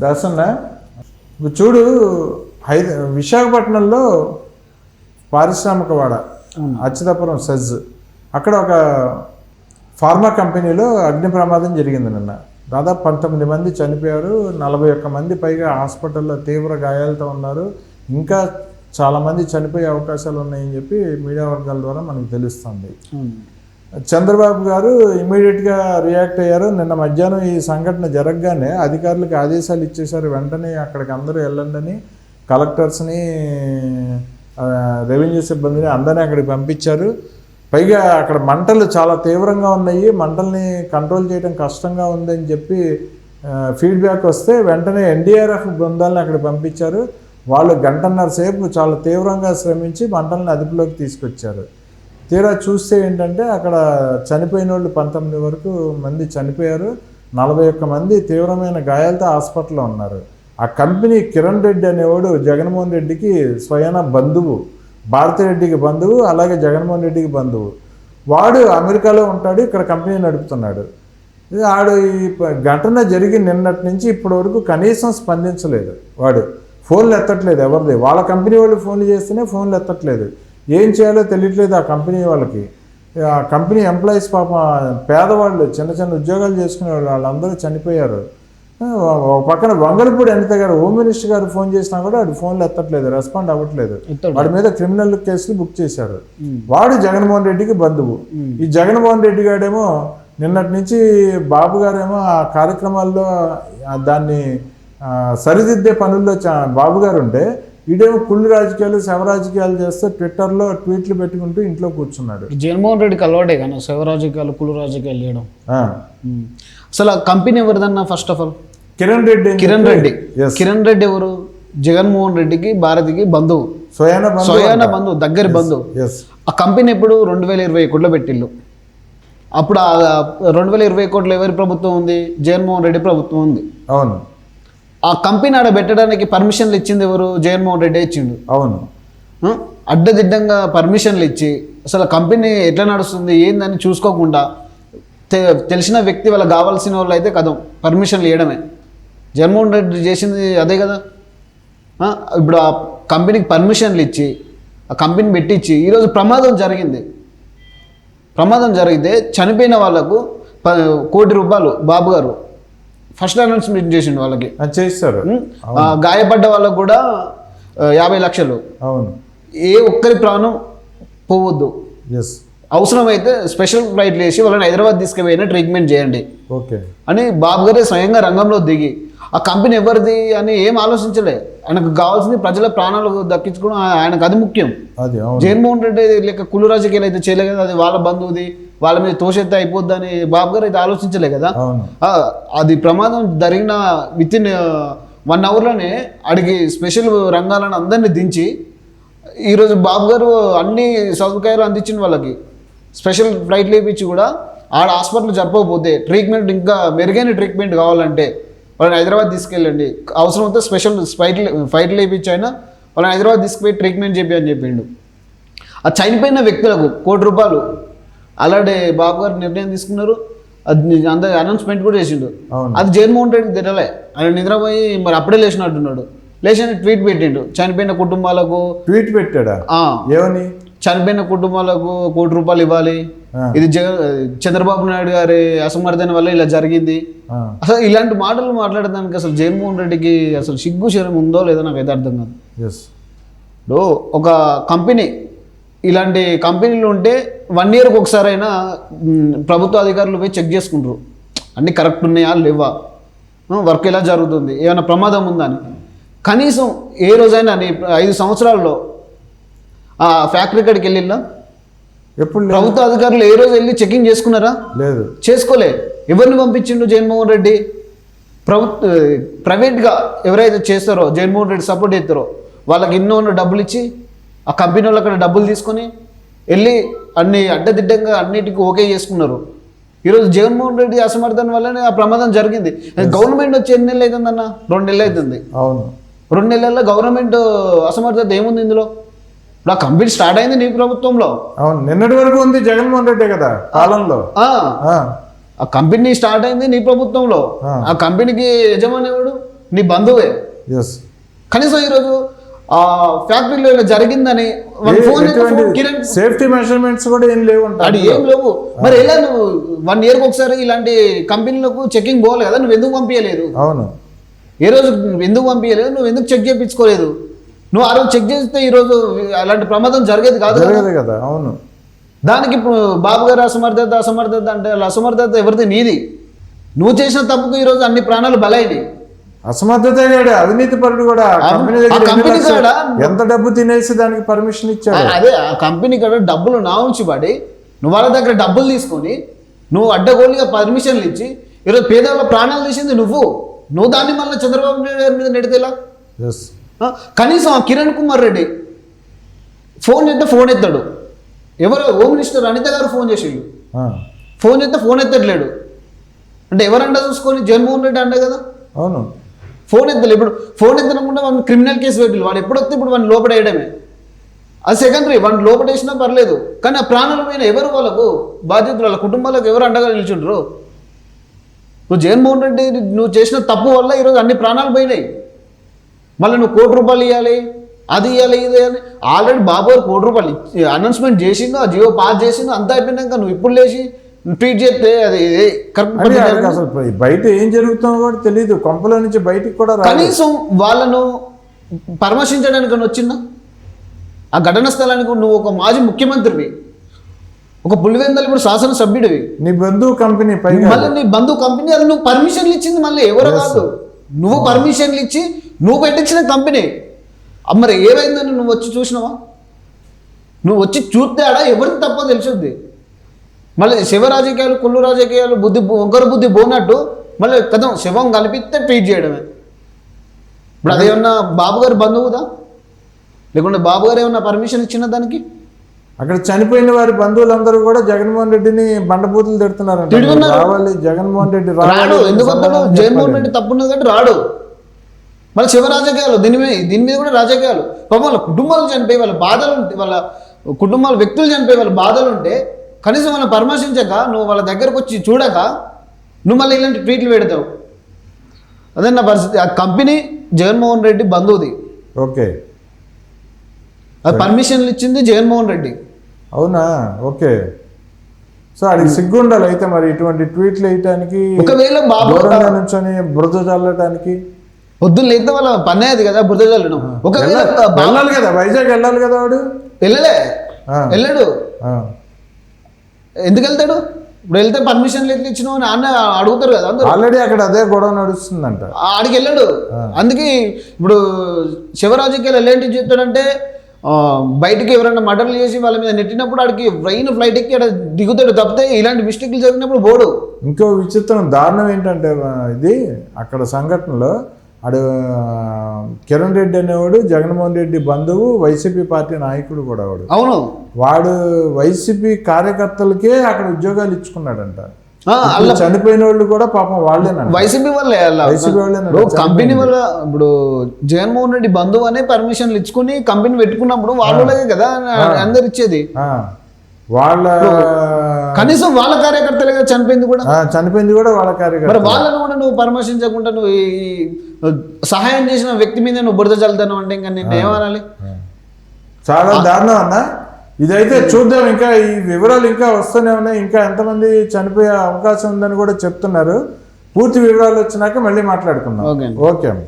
దాసన్న ఇప్పుడు చూడు హైద విశాఖపట్నంలో పారిశ్రామికవాడ అచ్యుతాపురం సెజ్ అక్కడ ఒక ఫార్మా కంపెనీలో అగ్ని ప్రమాదం జరిగింది నిన్న. దాదాపు పంతొమ్మిది మంది చనిపోయారు నలభై ఒక్క మంది పైగా హాస్పిటల్లో తీవ్ర గాయాలతో ఉన్నారు. ఇంకా చాలామంది చనిపోయే అవకాశాలు ఉన్నాయని చెప్పి మీడియా వర్గాల ద్వారా మనకు తెలుస్తుంది. చంద్రబాబు గారు ఇమీడియట్గా రియాక్ట్ అయ్యారు. నిన్న మధ్యాహ్నం ఈ సంఘటన జరగగానే అధికారులకు ఆదేశాలు ఇచ్చేశారు. వెంటనే అక్కడికి అందరూ వెళ్ళండి అని కలెక్టర్స్ని రెవెన్యూ సిబ్బందిని అందరినీ అక్కడికి పంపించారు. పైగా అక్కడ మంటలు చాలా తీవ్రంగా ఉన్నాయి. మంటల్ని కంట్రోల్ చేయడం కష్టంగా ఉందని చెప్పి ఫీడ్బ్యాక్ వస్తే వెంటనే ఎన్డీఆర్ఎఫ్ బృందాలను అక్కడ పంపించారు. వాళ్ళు గంటన్నర సేపు చాలా తీవ్రంగా శ్రమించి మంటల్ని అదుపులోకి తీసుకొచ్చారు. తీరా చూస్తే ఏంటంటే అక్కడ చనిపోయిన వాళ్ళు పంతొమ్మిది వరకు మంది చనిపోయారు. నలభై ఒక్క మంది తీవ్రమైన గాయాలతో హాస్పిటల్లో ఉన్నారు. ఆ కంపెనీ కిరణ్ రెడ్డి అనేవాడు జగన్మోహన్ రెడ్డికి స్వయాన బంధువు భారతిరెడ్డికి బంధువు అలాగే జగన్మోహన్ రెడ్డికి బంధువు. వాడు అమెరికాలో ఉంటాడు ఇక్కడ కంపెనీ నడుపుతున్నాడు. ఆడు ఈ ఘటన జరిగి నిన్నటి నుంచి ఇప్పటి వరకు కనీసం స్పందించలేదు వాడు. ఫోన్లు ఎత్తట్లేదు ఎవరిది. వాళ్ళ కంపెనీ వాళ్ళు ఫోన్లు చేస్తేనే ఫోన్లు ఎత్తట్లేదు. ఏం చేయాలో తెలియట్లేదు ఆ కంపెనీ వాళ్ళకి. ఆ కంపెనీ ఎంప్లాయీస్ పాప పేదవాళ్ళు చిన్న చిన్న ఉద్యోగాలు చేసుకునే వాళ్ళు వాళ్ళందరూ చనిపోయారు. ఒక పక్కన వంగలపూడి అనిత గారు హోమ్ మినిస్టర్ గారు ఫోన్ చేసినా కూడా వాడు ఫోన్లు ఎత్తట్లేదు రెస్పాండ్ అవ్వట్లేదు. వాడి మీద క్రిమినల్ కేసులు బుక్ చేశారు. వాడు జగన్మోహన్ రెడ్డికి బంధువు. ఈ జగన్మోహన్ రెడ్డి గారేమో నిన్నటి నుంచి బాబు గారేమో ఆ కార్యక్రమాల్లో దాన్ని సరిదిద్దే పనుల్లో బాబు గారు ఉంటే ఈడేమో కుళ్ళు రాజకీయాలు శవ రాజకీయాలు చేస్తే ట్విట్టర్లో ట్వీట్లు పెట్టుకుంటూ ఇంట్లో కూర్చున్నాడు. జగన్మోహన్ రెడ్డికి అలవాటే కానీ శివ రాజకీయాలు కులు రాజకీయాలు చేయడం. అసలు ఆ company ఎవరిదన్నా first of all Kiran Reddy Kiran Reddy. Kiran Reddy ఎవరు? జగన్మోహన్ రెడ్డికి భారతికి బంధువు. స్వయాన బంధువు దగ్గర బంధువు. ఆ కంపెనీ ఎప్పుడు? రెండు వేల ఇరవై కోట్లు పెట్టిల్లు అప్పుడు ఆ రెండు వేల ఇరవై కోట్లు ఎవరి ప్రభుత్వం ఉంది? జగన్మోహన్ రెడ్డి ప్రభుత్వం ఉంది. అవును. ఆ కంపెనీ ఆడ పెట్టడానికి పర్మిషన్లు ఇచ్చింది ఎవరు? జగన్మోహన్ రెడ్డి ఇచ్చిండు. అవును? అడ్డదిడ్డంగా పర్మిషన్లు ఇచ్చి అసలు కంపెనీ ఎట్లా నడుస్తుంది ఏందని చూసుకోకుండా తెలిసిన వ్యక్తి వాళ్ళకి కావాల్సిన వాళ్ళు అయితే కదం పర్మిషన్లు ఇవ్వడమే జగన్మోహన్ రెడ్డి చేసింది అదే కదా? ఇప్పుడు ఆ కంపెనీకి పర్మిషన్లు ఇచ్చి ఆ కంపెనీ పెట్టించి ఈరోజు ప్రమాదం జరిగింది. ప్రమాదం జరిగితే చనిపోయిన వాళ్ళకు ప- కోటి రూపాయలు బాబు గారు ఫస్ట్ అనౌన్స్మెంట్ చేసిండు వాళ్ళకి. చేస్తారు. గాయపడ్డ వాళ్ళకు కూడా యాభై లక్షలు. అవును. ఏ ఒక్కరి ప్రాణం పోవద్దు. ఎస్ అవసరమైతే స్పెషల్ ఫ్లైట్లు వేసి వాళ్ళని హైదరాబాద్ తీసుకుపోయినా ట్రీట్మెంట్ చేయండి. ఓకే అని బాబు గారే స్వయంగా రంగంలో దిగి ఆ కంపెనీ ఎవరిది అని ఏం ఆలోచించలే. ఆయనకు కావాల్సింది ప్రజల ప్రాణాలు దక్కించుకోవడం ఆయనకు అది ముఖ్యం. అది జగన్మోహన్ రెడ్డి లేక కుళ్ళు రాజకీయాలు అయితే చేయలే కదా అది వాళ్ళ బంధువుది వాళ్ళ మీద తోషెత్తే అయిపోద్ది అని బాబు గారు అయితే ఆలోచించలే కదా. అది ప్రమాదం జరిగిన విత్ ఇన్ వన్ అవర్లోనే అడిగి స్పెషల్ రంగాలను అందరినీ దించి ఈరోజు బాబు గారు అన్ని సౌకర్యాలు అందించిన వాళ్ళకి స్పెషల్ ఫ్లైట్లు వేయించి కూడా ఆడ హాస్పిటల్ జరపకపోతే ట్రీట్మెంట్ ఇంకా మెరుగైన ట్రీట్మెంట్ కావాలంటే వాళ్ళని హైదరాబాద్ తీసుకెళ్ళండి. అవసరమైతే స్పెషల్ ఫ్లైట్లు ఫ్లైట్లు వేయించైనా వాళ్ళని హైదరాబాద్ తీసుకుపోయి ట్రీట్మెంట్ చెప్పి అని చెప్పిండు. ఆ చనిపోయిన వ్యక్తులకు కోటి రూపాయలు అలాంటి బాబు గారు నిర్ణయం తీసుకున్నారు. అది అందరు అనౌన్స్మెంట్ కూడా చేసిండు. అది జగన్మోహన్ రెడ్డి తినలే ఆయన నిద్రపోయి మరి అప్పుడే లేచినట్టున్నాడు. లేచిన ట్వీట్ పెట్టిండు. చనిపోయిన కుటుంబాలకు ట్వీట్ పెట్టాడా? ఏమని చనిపోయిన కుటుంబాలకు కోటి రూపాయలు ఇవ్వాలి. ఇది చంద్రబాబు నాయుడు గారి అసమర్థన వల్ల ఇలా జరిగింది. అసలు ఇలాంటి మాటలు మాట్లాడడానికి అసలు జగన్మోహన్ రెడ్డికి అసలు సిగ్గు శరం ఉందో లేదో నాకు అయితే అర్థం కాదు. ఎస్. ఇప్పుడు ఒక కంపెనీ ఇలాంటి కంపెనీలు ఉంటే వన్ ఇయర్కి ఒకసారైనా మ్, ప్రభుత్వ అధికారులు పోయి చెక్ చేసుకుంటారు. అన్నీ కరెక్ట్ ఉన్నాయా లేవా? వర్క్ ఎలా జరుగుతుంది? ఏమైనా ప్రమాదం ఉందా అని. కనీసం ఏ రోజైనా ఐదు సంవత్సరాల్లో ఆ ఫ్యాక్టరీ కాడికి వెళ్ళిందా? ఎప్పుడు ప్రభుత్వ అధికారులు ఏ రోజు వెళ్ళి చెకింగ్ చేసుకున్నారా? లేదు. చేసుకోలే. ఎవరిని పంపించిండు జగన్మోహన్ రెడ్డి? ప్రభుత్వ ప్రైవేట్గా ఎవరైతే చేస్తారో జగన్మోహన్ రెడ్డి సపోర్ట్ చేస్తారో వాళ్ళకి ఎన్నో ఉన్న డబ్బులు ఇచ్చి ఆ కంపెనీ వాళ్ళు అక్కడ డబ్బులు తీసుకొని వెళ్ళి అన్ని అడ్డదిడ్డంగా అన్నిటికీ ఓకే చేసుకున్నారు. ఈరోజు జగన్మోహన్ రెడ్డి అసమర్థన వల్లనే ఆ ప్రమాదం జరిగింది. గవర్నమెంట్ వచ్చి ఎన్ని నెలలు అవుతుందన్న? రెండు నెలలు అవుతుంది. అవును. రెండు నెలల్లో గవర్నమెంట్ అసమర్థత ఏముంది ఇందులో? ఇప్పుడు ఆ కంపెనీ స్టార్ట్ అయింది నీ ప్రభుత్వంలో. అవును నిన్నటి వరకు ఉంది జగన్మోహన్ రెడ్డి కదా పాలనలో. ఆ, కంపెనీ స్టార్ట్ అయింది నీ ప్రభుత్వంలో. ఆ. కంపెనీకి యజమాని ఎవడు? నీ బంధువే. కనీసం ఈరోజు ఆ ఫ్యాక్టరీలో ఇలా జరిగిందని సేఫ్టీ మెజర్మెంట్స్ కూడా ఏం లేవు అది ఏం లేవు. మరి ఎలా నువ్వు వన్ ఇయర్కి ఒకసారి ఇలాంటి కంపెనీలకు చెకింగ్ పోవాలి కదా నువ్వు ఎందుకు పంపించలేదు? అవును. ఏ రోజు ఎందుకు పంపించలేదు? నువ్వు ఎందుకు చెక్ చేయించుకోలేదు? నువ్వు ఆ రోజు చెక్ చేస్తే ఈ రోజు అలాంటి ప్రమాదం జరిగేది కాదు జరగదు కదా అవును. దానికి ఇప్పుడు బాబు గారు అసమర్థత అసమర్థత అంటే వాళ్ళ అసమర్థత ఎవరిది? నీది. నువ్వు చేసిన తప్పుకు ఈ రోజు అన్ని ప్రాణాలు బలైనవి. అసమర్థత అవినీతి పరుడు కూడా. కంపెనీ ఎంత డబ్బు తినేసి దానికి పర్మిషన్ ఇచ్చాడు? అదే ఆ కంపెనీ కూడా డబ్బులు నా ఉంచి పడి నువ్వు వాళ్ళ దగ్గర డబ్బులు తీసుకొని నువ్వు అడ్డగోలుగా పర్మిషన్లు ఇచ్చి ఈరోజు పేదవాళ్ళ ప్రాణాలు తీసింది నువ్వు. నువ్వు దాన్ని మళ్ళీ చంద్రబాబు నాయుడు గారి మీద నెడితేలా? ఎస్ కనీసం ఆ కిరణ్ కుమార్ రెడ్డి ఫోన్ చేస్తే ఫోన్ ఎత్తాడు. ఎవరు home minister Anitha garu phone చేసేళ్ళు phone చేస్తే ఫోన్ ఎత్తట్లేడు. అంటే ఎవరంట చూసుకొని జగన్మోహన్ రెడ్డి అంట కదా? అవును. ఫోన్ ఎత్తలే. ఇప్పుడు ఫోన్ ఎత్తనకుండా వాడిని క్రిమినల్ కేసు పెట్టిల్లు. వాడు ఎప్పుడు వస్తే ఇప్పుడు వాడిని లోపడేయడమే అది సెకండరీ వాడిని లోపడేసినా పర్లేదు. కానీ ఆ ప్రాణాలు పోయిన ఎవరు వాళ్ళకు? బాధ్యతలు వాళ్ళ కుటుంబాలకు ఎవరు అండగా నిల్చుండ్రు? నువ్వు జగన్మోహన్ రెడ్డి నువ్వు చేసిన తప్పు వల్ల ఈరోజు అన్ని ప్రాణాలు పోయినాయి. మళ్ళీ నువ్వు కోటి రూపాయలు ఇవ్వాలి అది ఇవ్వాలి ఇది ఇవ్వాలి ఆల్రెడీ బాబు కోటి రూపాయలు అనౌన్స్మెంట్ చేసిండు ఆ జియో పాస్ చేసిండు అంతా అయిపోయినాక నువ్వు ఇప్పుడు లేచి ట్వీట్ చేస్తే అది కరెక్ట్ అసలు బయట ఏం జరుగుతుందో కూడా తెలియదు కొంపల నుంచి బయటికి కూడా కనీసం వాళ్ళను పరామర్శించడానికి అని వచ్చిందా? ఆ ఘటన స్థలానికి నువ్వు ఒక మాజీ ముఖ్యమంత్రివి. ఒక పులివెందలు ఇప్పుడు శాసనసభ్యుడివి. నీ బంధువు కంపెనీ మళ్ళీ నీ బంధు కంపెనీ అది నువ్వు పర్మిషన్లు ఇచ్చింది మళ్ళీ ఎవరో కాదు. నువ్వు పర్మిషన్లు ఇచ్చి నువ్వు పెట్టించిన కంపెనీ. మరి ఏమైందని నువ్వు వచ్చి చూసినావా? నువ్వు వచ్చి చూస్తే ఆడ ఎవరికి తప్ప తెలిసింది. మళ్ళీ శివ రాజకీయాలు కుళ్ళు రాజకీయాలు బుద్ధి ఒకరు బుద్ధి పోనట్టు మళ్ళీ కథం శివం కలిపితే ట్వీట్ చేయడమే. ఇప్పుడు అదేమన్నా బాబు గారి బంధువుదా? లేకుంటే బాబు గారు ఏమన్నా పర్మిషన్ ఇచ్చిన దానికి? అక్కడ చనిపోయిన వారి బంధువులందరూ కూడా జగన్మోహన్ రెడ్డిని బండబూతులు తిడుతున్నారు. రావాలి జగన్మోహన్ రెడ్డి రాడు రావాలి ఎందుకు వస్తాడు సమాధానం జగన్మోహన్. రెడ్డి తప్పున్నది కాబట్టి రాడు. మళ్ళీ శివ రాజకీయాలు దీని మీద దీని మీద కూడా రాజకీయాలు. పాపం వాళ్ళ కుటుంబాలు చనిపోయి వాళ్ళ బాధలు ఉంటే వాళ్ళ కుటుంబాల వ్యక్తులు చనిపోయి వాళ్ళ బాధలు ఉంటే కనీసం వాళ్ళని పరామర్శించక నువ్వు వాళ్ళ దగ్గరకు వచ్చి చూడక నువ్వు మళ్ళీ ఇలాంటి ట్వీట్లు పెడతావు. అదే నా పరిస్థితి. ఆ కంపెనీ జగన్మోహన్ రెడ్డి బంధువుది. ఓకే. అది పర్మిషన్లు ఇచ్చింది జగన్మోహన్ రెడ్డి. అవునా? ఓకే. సో ఆడికి సిగ్గు ఉండాలి అయితే మరి ఇటువంటి ట్వీట్లు వేయటానికి ఒకవేళ బాబు నుంచొని బురద చల్లటానికి? పొద్దున్న లేకపోతే వాళ్ళ పని అది కదా బుద్ధ చల్లడం ఒకవేళ వెళ్ళాలి- కదా వైజాగ్ వెళ్ళాలి కదా వాడు? వెళ్ళలే. వెళ్ళాడు. ఎందుకు వెళ్తాడు? ఇప్పుడు వెళ్తే పర్మిషన్ ఎట్లా ఇచ్చినావు అని అన్న అడుగుతారు కదా అందరూ. ఆల్రెడీ అక్కడ అదే గొడవ నడుస్తుందంట. ఆడికి వెళ్ళాడు. అందుకే ఇప్పుడు శివరాజకీయాలు ఎలాంటివి చెప్తాడంటే బయటికి ఎవరైనా మర్డర్లు చేసి వాళ్ళ మీద నెట్టినప్పుడు ఆడికి ట్రైన్ ఫ్లైట్ ఎక్కి ఆడ దిగుతాడు. తప్పితే ఇలాంటి మిస్టేక్లు జరిగినప్పుడు బోడు ఇంకో విచిత్రం దారుణం ఏంటంటే ఇది అక్కడ సంఘటనలో ఆ, కిరణ్ రెడ్డి అనేవాడు జగన్మోహన్ రెడ్డి బంధువు వైసీపీ పార్టీ నాయకుడు కూడా వాడు. అవును. వాడు వైసీపీ కార్యకర్తలకే అక్కడ ఉద్యోగాలు ఇచ్చుకున్నాడంట. చనిపోయిన వాళ్ళు కూడా పాపం వాళ్ళేనంట వైసీపీ వాళ్ళే. వైసీపీ ఇప్పుడు కంపెనీ వల్ల ఇప్పుడు జగన్మోహన్ రెడ్డి బంధువు అనే పర్మిషన్లు ఇచ్చుకుని కంపెనీ పెట్టుకున్నప్పుడు వాళ్ళే కదా అందరు ఇచ్చేది వాళ్ళ కనీసం వాళ్ళ కార్యకర్తలే కదా చనిపోయింది కూడా? చనిపోయింది కూడా వాళ్ళ కార్యకర్త మరి వాళ్ళను కూడా నువ్వు పరామర్శించకుండా నువ్వు ఈ సహాయం చేసిన వ్యక్తి మీద నువ్వు బురద చల్లుతాను అంటే ఇంకా నేను ఏమనాలి? చాలా దారుణం అన్న. ఇదైతే చూద్దాం. ఇంకా ఈ వివరాలు ఇంకా వస్తూనే ఉన్నాయి. ఇంకా ఎంతమంది చనిపోయే అవకాశం ఉందని కూడా చెప్తున్నారు. పూర్తి వివరాలు వచ్చినాక మళ్ళీ మాట్లాడుకుందాం. ఓకే అండి. ఓకే అమ్మ.